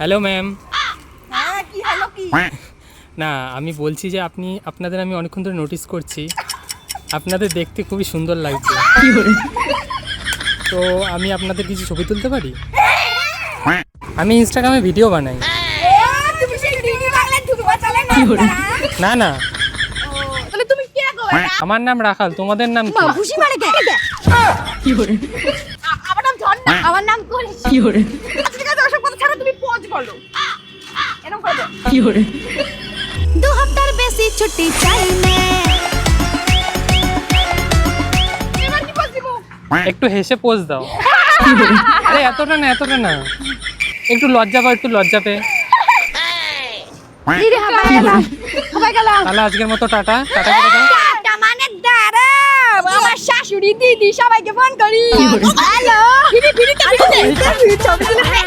Hello ma'am হ্যাঁ কি কি? না আমি বলছি যে আপনি আপনাদের আমি অনেকক্ষণ ধরে নোটিস করছি। আপনাদের দেখতে খুবই সুন্দর লাগছে। তো আমি আপনাদের কিছু ছবি তুলতে পারি? আমি ইনস্টাগ্রামে ভিডিও বানাই। না না না। তাহলে তুমি কে গো এটা? আমার নাম রাখাল তোমাদের নাম কি? মানে কে? আমার নাম আমার নাম করিস। বলো এরকম করে দাও। দু হপ্তার বেশি ছুটি চাই না। এবার কি একটু হেসে পোজ দাও। আরে এতটা না এতটা না। একটু লজ্জা পাও একটু লজ্জা তাহলে আজকের মতো টাটা। টাটা করে দাও টাটা মানে আমার শাশুড়ি দিদি সবাইকে ফোন করি। হ্যালো ফিরি ফিরি ফিরি ছবি তুলে